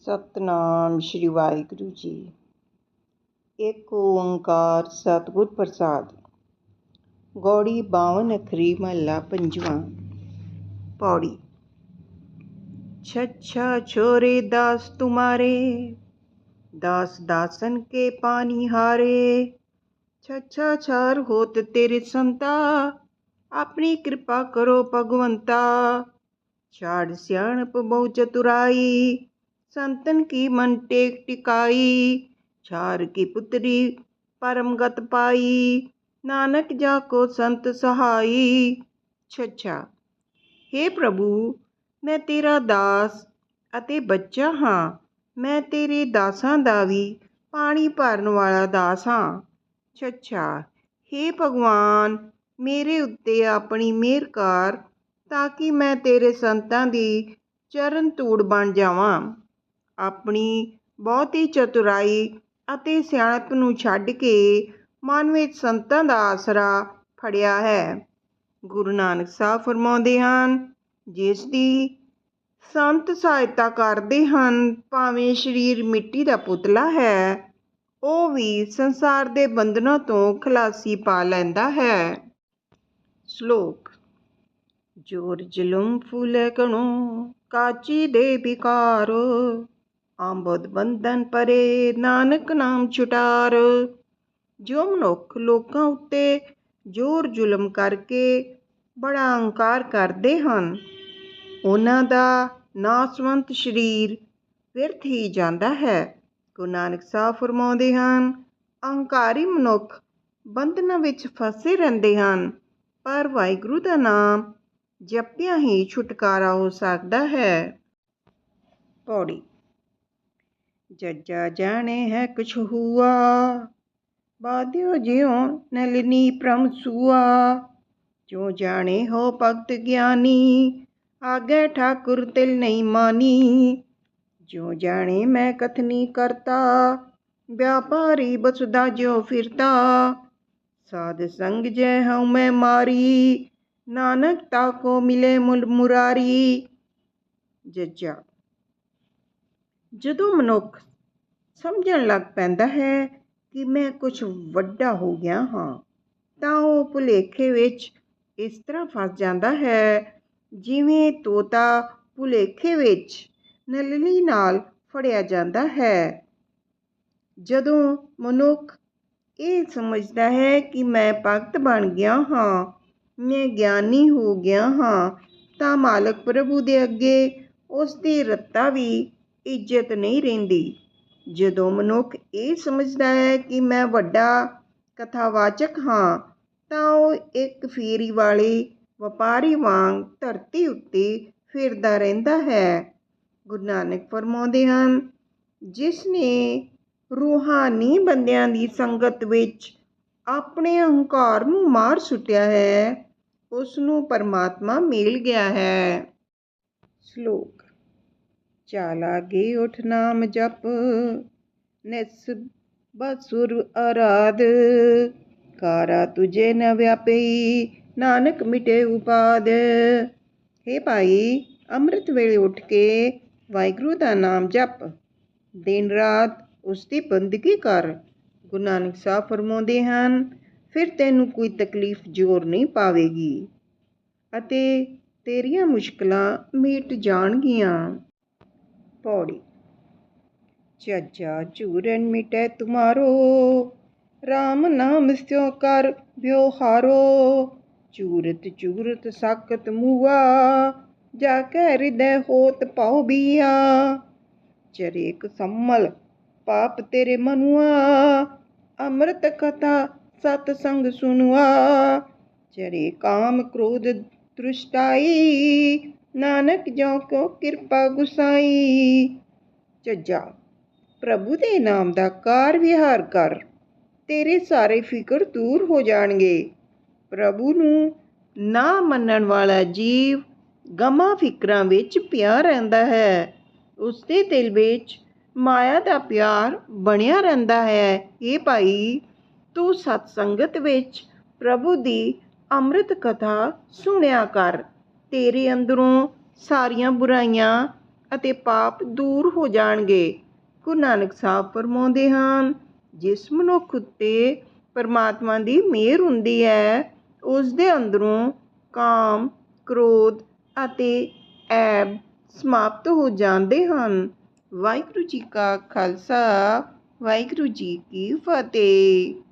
ਸਤਨਾਮ ਸ਼੍ਰੀ ਵਾਹਿਗੁਰੂ ਜੀ। ਇੱਕ ਓੰਕਾਰ ਸਤਿਗੁਰ ਪ੍ਰਸਾਦ। ਗੌੜੀ ਬਾਵਨ ਅਖਰੀ ਮਹੱਲਾ ਪੰਜਵਾਂ। ਪੌੜੀ। ਛੱਛਾ ਛੋਰੇ ਦਾਸ ਤੁਮਾਰੇ, ਦਾਸ ਦਾਸਨ ਕੇ ਪਾਣੀ ਹਾਰੇ। ਛੱਛਾ ਛਾਰ ਹੋਤ ਤੇਰੇ ਸੰਤਾ, ਆਪਣੀ ਕਿਰਪਾ ਕਰੋ ਭਗਵੰਤਾ। ਛਾੜ ਸਿਆਣਪ ਬਹੁ ਚਤੁਰਾਈ ਸੰਤਨ ਕੀ ਮਨ ਟੇਕ ਟਿਕਾਈ, ਛਾਰ ਕੀ ਪੁੱਤਰੀ ਪਰਮਗਤ ਪਾਈ, ਨਾਨਕ ਜਾ ਕੋ ਸੰਤ ਸਹਾਈ। ਛੱਛਾ हे ਪ੍ਰਭੂ, ਮੈਂ ਤੇਰਾ ਦਾਸ ਅਤੇ ਬੱਚਾ ਹਾਂ, ਮੈਂ ਤੇਰੇ ਦਾਸਾਂ ਦਾ ਵੀ ਪਾਣੀ ਭਰਨ ਵਾਲਾ ਦਾਸ ਹਾਂ। ਛੱਛਾ हे ਭਗਵਾਨ, ਮੇਰੇ ਉੱਤੇ ਆਪਣੀ ਮਿਹਰ ਕਰ ਤਾਂ ਕਿ ਮੈਂ ਤੇਰੇ ਸੰਤਾਂ ਦੀ ਚਰਨ ਧੂੜ ਬਣ ਜਾਵਾਂ। ਆਪਣੀ ਬਹੁਤੀ ਚਤੁਰਾਈ ਅਤੇ ਸਿਆਣਪ ਨੂੰ ਛੱਡ ਕੇ ਮਨ ਵਿੱਚ ਸੰਤਾਂ ਦਾ ਆਸਰਾ ਫੜਿਆ ਹੈ। ਗੁਰੂ ਨਾਨਕ ਸਾਹਿਬ ਫਰਮਾਉਂਦੇ ਹਨ, ਜਿਸ ਦੀ ਸੰਤ ਸਹਾਇਤਾ ਕਰਦੇ ਹਨ, ਭਾਵੇਂ ਸਰੀਰ ਮਿੱਟੀ ਦਾ ਪੁਤਲਾ ਹੈ, ਉਹ ਵੀ ਸੰਸਾਰ ਦੇ ਬੰਧਨਾਂ ਤੋਂ ਖਲਾਸੀ ਪਾ ਲੈਂਦਾ ਹੈ। ਸ਼ਲੋਕ, ਜੋਰ ਜ਼ੁਲਮ ਫੂਲੇ ਕਣੋ ਕਾਚੀ ਦੇ ਵਿਕਾਰ ਆਂਬਦ ਬੰਧਨ ਪਰੇ ਨਾਨਕ ਨਾਮ ਛੁਟਾਰ। ਜੋ ਮਨੁੱਖ ਲੋਕਾਂ ਉੱਤੇ ਜ਼ੋਰ ਜ਼ੁਲਮ ਕਰਕੇ ਬੜਾ ਅਹੰਕਾਰ ਕਰਦੇ ਹਨ, ਉਹਨਾਂ ਦਾ ਨਾਸਵੰਤ ਸਰੀਰ ਵਿਰਥ ਹੀ ਜਾਂਦਾ ਹੈ। ਗੁਰੂ ਨਾਨਕ ਸਾਹਿਬ ਫਰਮਾਉਂਦੇ ਹਨ, ਅਹੰਕਾਰੀ ਮਨੁੱਖ ਬੰਧਨਾਂ ਵਿੱਚ ਫਸੇ ਰਹਿੰਦੇ ਹਨ, ਪਰ ਵਾਹਿਗੁਰੂ ਦਾ ਨਾਮ ਜਪਿਆ ਹੀ ਛੁਟਕਾਰਾ ਹੋ ਸਕਦਾ ਹੈ। ਪੌੜੀ जज्जा जाने है कुछ हुआ बाध्यो ज्यो नलिनी प्रम सुआ जो जाने हो भगत ज्ञानी आगे ठाकुर तिल नहीं मानी जो जाने मैं कथनी करता व्यापारी बसुदा जो फिरता साध संग जय हूँ मैं मारी नानक ताको मिले मुल मुरारी जज्जा ਜਦੋਂ ਮਨੁੱਖ ਸਮਝਣ ਲੱਗ ਪੈਂਦਾ ਹੈ ਕਿ ਮੈਂ ਕੁਝ ਵੱਡਾ ਹੋ ਗਿਆ ਹਾਂ, ਤਾਂ ਉਹ ਭੁਲੇਖੇ ਵਿੱਚ ਇਸ ਤਰ੍ਹਾਂ ਫਸ ਜਾਂਦਾ ਹੈ ਜਿਵੇਂ ਤੋਤਾ ਭੁਲੇਖੇ ਵਿੱਚ ਨਲਲੀ ਨਾਲ ਫੜਿਆ ਜਾਂਦਾ ਹੈ। ਜਦੋਂ ਮਨੁੱਖ ਇਹ ਸਮਝਦਾ ਹੈ ਕਿ ਮੈਂ ਭਗਤ ਬਣ ਗਿਆ ਹਾਂ, ਮੈਂ ਗਿਆਨੀ ਹੋ ਗਿਆ ਹਾਂ, ਤਾਂ ਮਾਲਕ ਪ੍ਰਭੂ ਦੇ ਅੱਗੇ ਉਸ ਦੀ ਰੱਤਾ ਵੀ ਇੱਜ਼ਤ ਨਹੀਂ ਰਹਿੰਦੀ। ਜਦੋਂ ਮਨੁੱਖ ਇਹ ਸਮਝਦਾ ਹੈ ਕਿ ਮੈਂ ਵੱਡਾ ਕਥਾਵਾਚਕ ਹਾਂ, ਤਾਂ ਉਹ ਇੱਕ ਫੇਰੀ ਵਾਲੇ ਵਪਾਰੀ ਵਾਂਗ ਧਰਤੀ ਉੱਤੇ ਫਿਰਦਾ ਰਹਿੰਦਾ ਹੈ। ਗੁਰੂ ਨਾਨਕ ਫਰਮਾਉਂਦੇ ਹਨ, ਜਿਸ ਨੇ ਰੂਹਾਨੀ ਬੰਦਿਆਂ ਦੀ ਸੰਗਤ ਵਿੱਚ ਆਪਣੇ ਅਹੰਕਾਰ ਨੂੰ ਮਾਰ ਸੁੱਟਿਆ ਹੈ, ਉਸ ਨੂੰ ਪਰਮਾਤਮਾ ਮਿਲ ਗਿਆ ਹੈ। ਸ਼ਲੋਕ ਚਾਲਾ ਗੇ ਉਠ ਨਾਮ ਜਪ, ਨਿਸ ਬਸੁਰ ਅਰਾਧ। ਕਾਰਾ ਤੁਝੇ ਨ ਵਿਆਪਈ, ਨਾਨਕ ਮਿਟੇ ਉਪਾਦ। ਹੇ ਭਾਈ, ਅੰਮ੍ਰਿਤ ਵੇਲੇ ਉੱਠ ਕੇ ਵਾਹਿਗੁਰੂ ਦਾ ਨਾਮ ਜਪ। ਦਿਨ ਰਾਤ ਉਸ ਦੀ ਬੰਦਗੀ ਕਰ। ਗੁਰੂ ਨਾਨਕ ਸਾਹਿਬ ਫਰਮਾਉਂਦੇ ਹਨ, ਫਿਰ ਤੈਨੂੰ ਕੋਈ ਤਕਲੀਫ ਜ਼ੋਰ ਨਹੀਂ ਪਾਵੇਗੀ ਅਤੇ ਤੇਰੀਆਂ ਮੁਸ਼ਕਲਾਂ ਮਿਟ ਜਾਣਗੀਆਂ। ਪੌੜੀ। ਚੱਜਾ ਝੂਰਨ ਮਿਟੇ ਤੁਮਾਰੋ RAM ਨਾਮ ਸਿਓ ਕਰ ਵਿਵਹਾਰੋ ਚੂਰਤ ਚੂਰਤ ਸਾਕਤ ਮੂਆ, ਜਾ ਕੇ ਹਿਰਦੈ ਹੋਤ ਪਾਉ ਬੀਆ। ਚਰੇਕ ਸੰਮਲ ਪਾਪ ਤੇਰੇ ਮਨੁਆ, ਅੰਮ੍ਰਿਤ ਕਥਾ ਸਤ ਸੰਗ ਸੁਨੁਆ। ਚਰੇ ਕਾਮ ਕ੍ਰੋਧ ਦ੍ਰਿਸ਼ਟਾਈ ਨਾਨਕ ਜੋ ਕੋ ਕਿਰਪਾ ਗੁਸਾਈ? ਚੱਜਾ, ਪ੍ਰਭੂ ਦੇ ਨਾਮ ਦਾ ਕਾਰ ਵਿਹਾਰ ਕਰ, ਤੇਰੇ ਸਾਰੇ ਫਿਕਰ ਦੂਰ ਹੋ ਜਾਣਗੇ। ਪ੍ਰਭੂ ਨੂੰ ਨਾ ਮੰਨਣ ਵਾਲਾ ਜੀਵ ਗਮਾਂ ਫਿਕਰਾਂ ਵਿੱਚ ਪਿਆ ਰਹਿੰਦਾ ਹੈ। ਉਸ ਦੇ ਦਿਲ ਵਿੱਚ ਮਾਇਆ ਦਾ ਪਿਆਰ ਬਣਿਆ ਰਹਿੰਦਾ ਹੈ। ਇਹ ਭਾਈ, ਤੂੰ ਸਤ ਸੰਗਤ ਵਿੱਚ ਪ੍ਰਭੂ ਦੀ ਅੰਮ੍ਰਿਤ ਕਥਾ ਸੁਣਿਆ ਕਰ। ਤੇਰੇ ਅੰਦਰੋਂ ਸਾਰੀਆਂ ਬੁਰਾਈਆਂ ਅਤੇ ਪਾਪ ਦੂਰ ਹੋ ਜਾਣਗੇ। ਗੁਰੂ ਨਾਨਕ ਸਾਹਿਬ ਫਰਮਾਉਂਦੇ ਹਨ, ਜਿਸ ਮਨੁੱਖ ਉੱਤੇ ਪਰਮਾਤਮਾ ਦੀ ਮਿਹਰ ਹੁੰਦੀ ਹੈ ਉਸ ਦੇ ਅੰਦਰੋਂ ਕਾਮ, ਕ੍ਰੋਧ ਅਤੇ ਐਬ ਸਮਾਪਤ ਹੋ ਜਾਂਦੇ ਹਨ। ਵਾਹਿਗੁਰੂ ਜੀ ਕਾ ਖਾਲਸਾ, ਵਾਹਿਗੁਰੂ ਜੀ ਕੀ ਫਤਿਹ।